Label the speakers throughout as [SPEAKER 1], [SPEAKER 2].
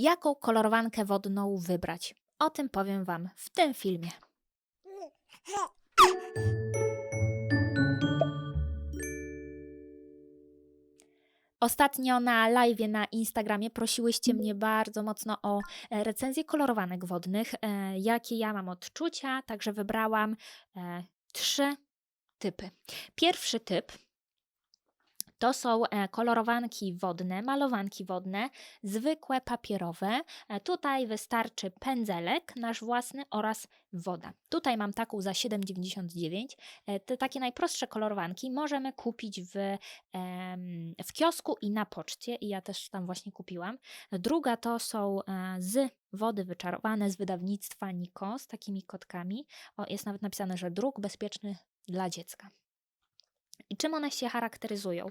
[SPEAKER 1] jaką kolorowankę wodną wybrać. O tym powiem Wam w tym filmie. Ostatnio na live na Instagramie prosiłyście mnie bardzo mocno o e, recenzję kolorowanek wodnych, e, jakie ja mam odczucia, także wybrałam e, trzy typy. Pierwszy typ to są e, kolorowanki wodne, malowanki wodne, zwykłe papierowe. E, Tutaj wystarczy pędzelek nasz własny oraz woda. Tutaj mam taką za 7,99. E, Te takie najprostsze kolorowanki możemy kupić w, w kiosku i na poczcie i ja też tam właśnie kupiłam. Druga to są z wody wyczarowane z wydawnictwa Niko z takimi kotkami. O, jest nawet napisane, że druk bezpieczny dla dziecka. I czym one się charakteryzują?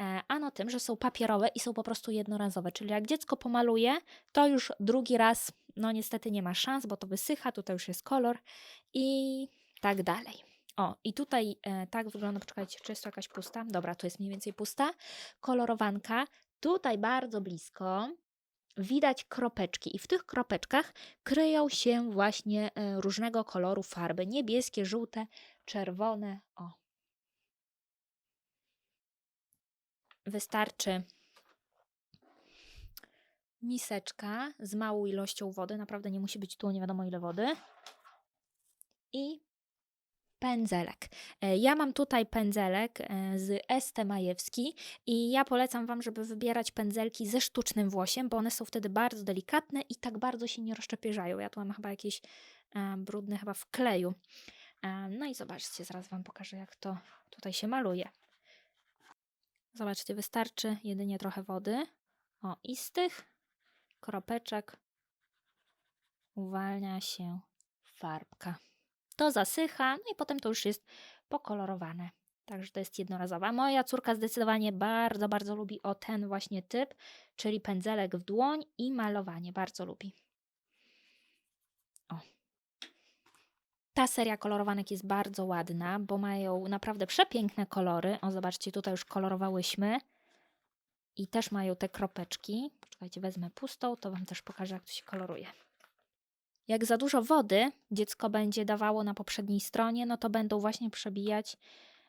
[SPEAKER 1] E, ano tym, że są papierowe i są po prostu jednorazowe, czyli jak dziecko pomaluje, to już drugi raz, no niestety nie ma szans, bo to wysycha, tutaj już jest kolor i tak dalej. O, i tutaj e, tak wygląda, poczekajcie, czy jest to jakaś pusta? Dobra, tu jest mniej więcej pusta. Kolorowanka, tutaj bardzo blisko widać kropeczki i w tych kropeczkach kryją się właśnie e, różnego koloru farby, niebieskie, żółte, czerwone, o, wystarczy miseczka z małą ilością wody, naprawdę nie musi być tu nie wiadomo ile wody. I pędzelek. E, Ja mam tutaj pędzelek e, z Este Majewski i ja polecam Wam, żeby wybierać pędzelki ze sztucznym włosiem, bo one są wtedy bardzo delikatne i tak bardzo się nie rozszczepieżają. Ja tu mam chyba jakiś e, brudny chyba w kleju. No i zobaczcie, zaraz Wam pokażę jak to tutaj się maluje. Zobaczcie, wystarczy jedynie trochę wody. O, i z tych kropeczek uwalnia się farbka. To zasycha, no i potem to już jest pokolorowane. Także to jest jednorazowa. Moja córka zdecydowanie bardzo, bardzo lubi o ten właśnie typ, czyli pędzelek w dłoń i malowanie. Bardzo lubi. O. Ta seria kolorowanek jest bardzo ładna, bo mają naprawdę przepiękne kolory. O, zobaczcie, tutaj już kolorowałyśmy. I też mają te kropeczki. Poczekajcie, wezmę pustą, to Wam też pokażę, jak to się koloruje. Jak za dużo wody dziecko będzie dawało na poprzedniej stronie, no to będą właśnie przebijać,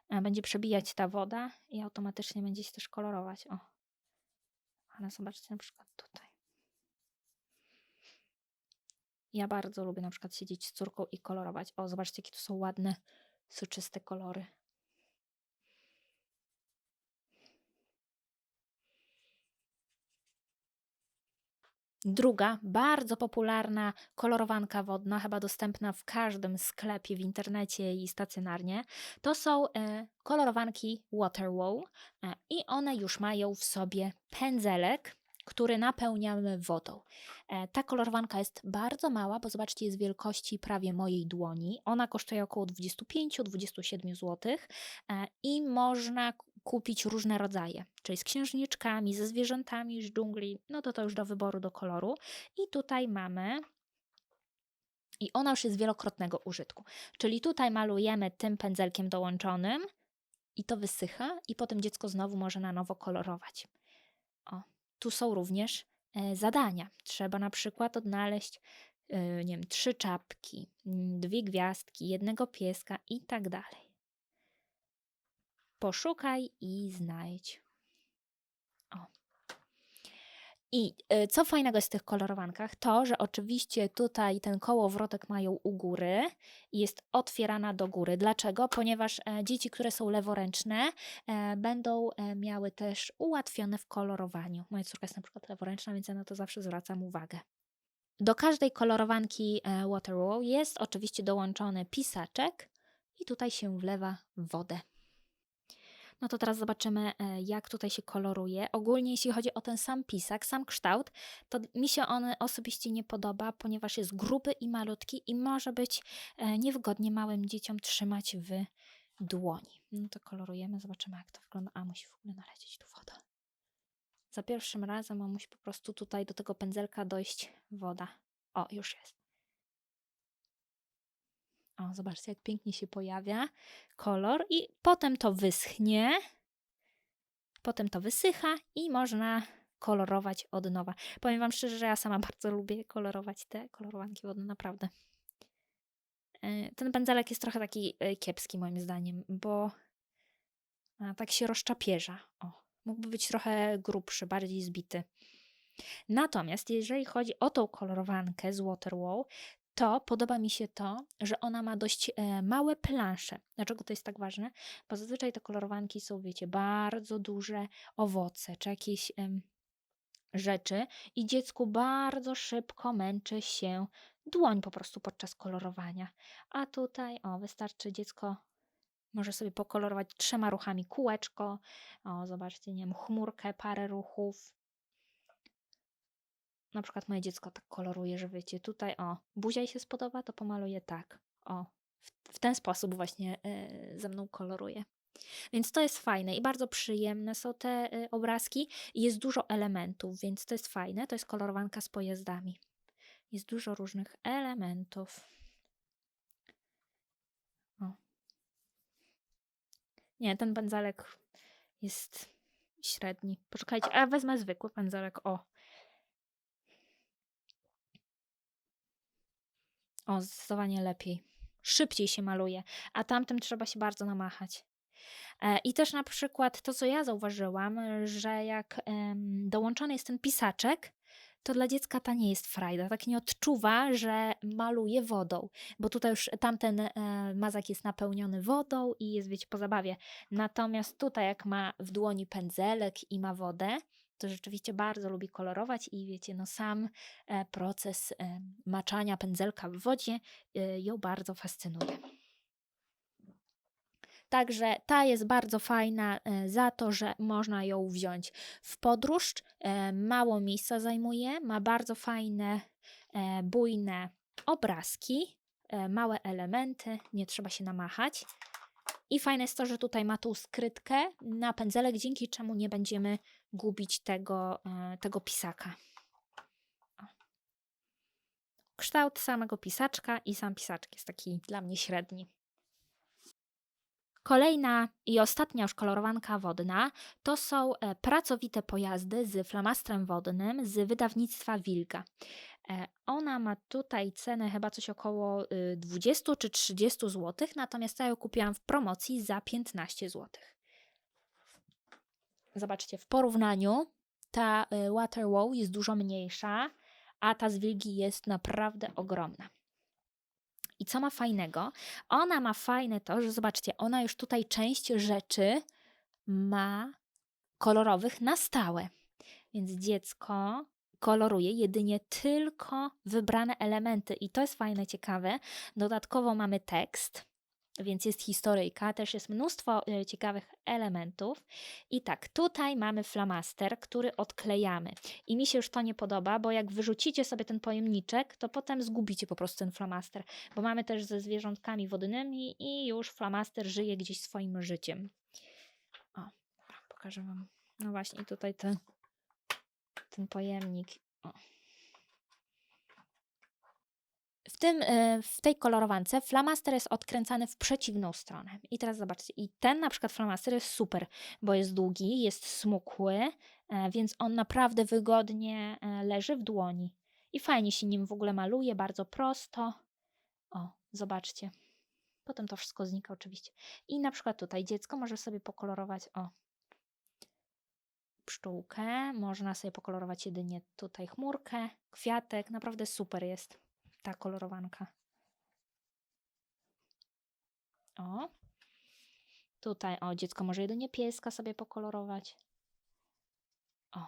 [SPEAKER 1] e, będzie przebijać ta woda i automatycznie będzie się też kolorować. O. Ale zobaczcie na przykład tutaj. Ja bardzo lubię na przykład siedzieć z córką i kolorować. O, zobaczcie, jakie tu są ładne, soczyste kolory. Druga, bardzo popularna kolorowanka wodna, chyba dostępna w każdym sklepie w internecie i stacjonarnie, to są e, kolorowanki Waterwow e, i one już mają w sobie pędzelek, który napełniamy wodą. E, ta kolorowanka jest bardzo mała, bo zobaczcie, jest wielkości prawie mojej dłoni. Ona kosztuje około 25-27 zł e, i można kupić różne rodzaje, czyli z księżniczkami, ze zwierzętami z dżungli, no to to już do wyboru, do koloru. I tutaj mamy i ona już jest wielokrotnego użytku. Czyli tutaj malujemy tym pędzelkiem dołączonym i to wysycha i potem dziecko znowu może na nowo kolorować. O, tu są również e, zadania. Trzeba na przykład odnaleźć e, nie wiem, trzy czapki, mm, dwie gwiazdki, jednego pieska i tak dalej. Poszukaj i znajdź. O. I y, co fajnego jest w tych kolorowankach, to, że oczywiście tutaj ten kołowrotek mają u góry i jest otwierana do góry. Dlaczego? Ponieważ e, dzieci, które są leworęczne, e, będą e, miały też ułatwione w kolorowaniu. Moja córka jest na przykład leworęczna, więc ja na to zawsze zwracam uwagę. Do każdej kolorowanki e, Waterwall jest oczywiście dołączony pisaczek i tutaj się wlewa wodę. No to teraz zobaczymy, e, jak tutaj się koloruje. Ogólnie, jeśli chodzi o ten sam pisak, sam kształt, to mi się on osobiście nie podoba, ponieważ jest gruby i malutki i może być e, niewygodnie małym dzieciom trzymać w dłoni. No to kolorujemy, zobaczymy, jak to wygląda. A, musi w ogóle nalecieć tu woda. Za pierwszym razem a musi po prostu tutaj do tego pędzelka dojść woda. O, już jest. O, zobaczcie, jak pięknie się pojawia kolor i potem to wyschnie. Potem to wysycha i można kolorować od nowa. Powiem Wam szczerze, że ja sama bardzo lubię kolorować te kolorowanki wodne, naprawdę. E, Ten pędzelek jest trochę taki e, kiepski moim zdaniem, bo tak się rozczapierza. O, mógłby być trochę grubszy, bardziej zbity. Natomiast jeżeli chodzi o tą kolorowankę z Waterwall, to podoba mi się to, że ona ma dość e, małe plansze. Dlaczego to jest tak ważne? Bo zazwyczaj te kolorowanki są, wiecie, bardzo duże owoce czy jakieś rzeczy i dziecku bardzo szybko męczy się dłoń po prostu podczas kolorowania. A tutaj, o, wystarczy dziecko może sobie pokolorować trzema ruchami kółeczko. O, zobaczcie, nie wiem, chmurkę, parę ruchów. Na przykład moje dziecko tak koloruje, że wiecie, tutaj o, buzia jej się spodoba, to pomaluję tak. O, w, w ten sposób właśnie y, ze mną koloruje. Więc to jest fajne i bardzo przyjemne są te y, obrazki jest dużo elementów, więc to jest fajne. To jest kolorowanka z pojazdami. Jest dużo różnych elementów. O. Nie, ten pędzelek jest średni. Poczekajcie, a wezmę zwykły pędzelek. O. O, zdecydowanie lepiej. Szybciej się maluje, a tamtym trzeba się bardzo namachać. E, I też na przykład to, co ja zauważyłam, że jak dołączony jest ten pisaczek, to dla dziecka ta nie jest frajda. Tak nie odczuwa, że maluje wodą, bo tutaj już tamten e, mazak jest napełniony wodą i jest, wiecie, po zabawie. Natomiast tutaj, jak ma w dłoni pędzelek i ma wodę, to rzeczywiście bardzo lubi kolorować i wiecie, no sam e, proces e, maczania pędzelka w wodzie e, ją bardzo fascynuje. Także ta jest bardzo fajna za to, że można ją wziąć w podróż. Mało miejsca zajmuje, ma bardzo fajne, bujne obrazki, małe elementy, nie trzeba się namachać. I fajne jest to, że tutaj ma tą skrytkę na pędzelek, dzięki czemu nie będziemy gubić tego, e, tego pisaka. Kształt samego pisaczka i sam pisaczek jest taki dla mnie średni. Kolejna i ostatnia już kolorowanka wodna to są e, pracowite pojazdy z flamastrem wodnym z wydawnictwa Wilga. E, Ona ma tutaj cenę chyba coś około y, 20 czy 30 zł, natomiast ja ją kupiłam w promocji za 15 zł. Zobaczcie, w porównaniu ta y, Waterwall jest dużo mniejsza, a ta z Wilgi jest naprawdę ogromna. I co ma fajnego? Ona ma fajne to, że zobaczcie, ona już tutaj część rzeczy ma kolorowych na stałe. Więc dziecko koloruje jedynie tylko wybrane elementy i to jest fajne, ciekawe. Dodatkowo mamy tekst, więc jest historyjka, też jest mnóstwo e, ciekawych elementów. I tak, tutaj mamy flamaster, który odklejamy. I mi się już to nie podoba, bo jak wyrzucicie sobie ten pojemniczek, to potem zgubicie po prostu ten flamaster, bo mamy też ze zwierzątkami wodnymi i już flamaster żyje gdzieś swoim życiem. O, pokażę Wam. No właśnie, tutaj ten, ten pojemnik. O. W, tym, e, w tej kolorowance flamaster jest odkręcany w przeciwną stronę. I teraz zobaczcie, i ten na przykład flamaster jest super, bo jest długi, jest smukły, e, więc on naprawdę wygodnie e, leży w dłoni. I fajnie się nim w ogóle maluje, bardzo prosto. O, zobaczcie. Potem to wszystko znika oczywiście. I na przykład tutaj dziecko może sobie pokolorować, o, pszczółkę, można sobie pokolorować jedynie tutaj chmurkę, kwiatek, naprawdę super jest ta kolorowanka. O. Tutaj, o, dziecko może jedynie pieska sobie pokolorować. O.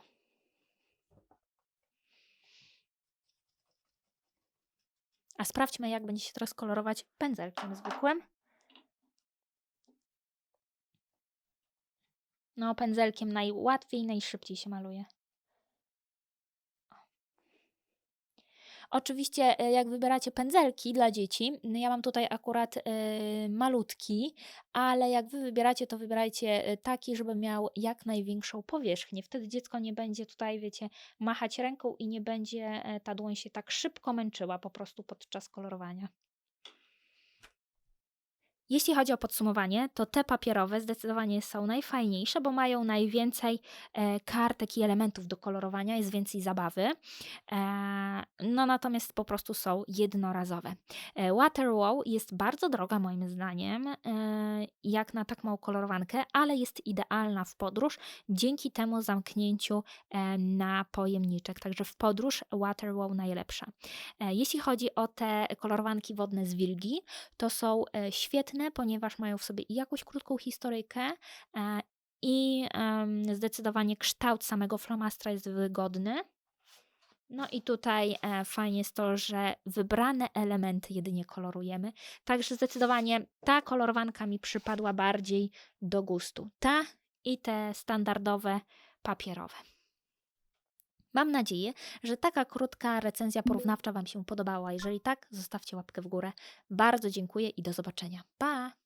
[SPEAKER 1] A sprawdźmy, jak będzie się teraz kolorować pędzelkiem zwykłym. No, pędzelkiem najłatwiej, najszybciej się maluje. Oczywiście, e, jak wybieracie pędzelki dla dzieci, n- ja mam tutaj akurat e, malutki, ale jak wy wybieracie, to wybierajcie e, taki, żeby miał jak największą powierzchnię. Wtedy dziecko nie będzie tutaj, wiecie, machać ręką i nie będzie ta dłoń się tak szybko męczyła po prostu podczas kolorowania. Jeśli chodzi o podsumowanie, to te papierowe zdecydowanie są najfajniejsze, bo mają najwięcej e, kartek i elementów do kolorowania, jest więcej zabawy. E, no natomiast po prostu są jednorazowe. E, Waterwall jest bardzo droga moim zdaniem, e, jak na tak małą kolorowankę, ale jest idealna w podróż dzięki temu zamknięciu e, na pojemniczek. Także w podróż Waterwall najlepsza. E, Jeśli chodzi o te kolorowanki wodne z Wilgi, to są e, świetne, ponieważ mają w sobie i jakąś krótką historyjkę e, i zdecydowanie kształt samego flomastra jest wygodny. No i tutaj e, fajnie jest to, że wybrane elementy jedynie kolorujemy. Także zdecydowanie ta kolorowanka mi przypadła bardziej do gustu. Ta i te standardowe papierowe. Mam nadzieję, że taka krótka recenzja porównawcza Wam się podobała. Jeżeli tak, zostawcie łapkę w górę. Bardzo dziękuję i do zobaczenia. Pa!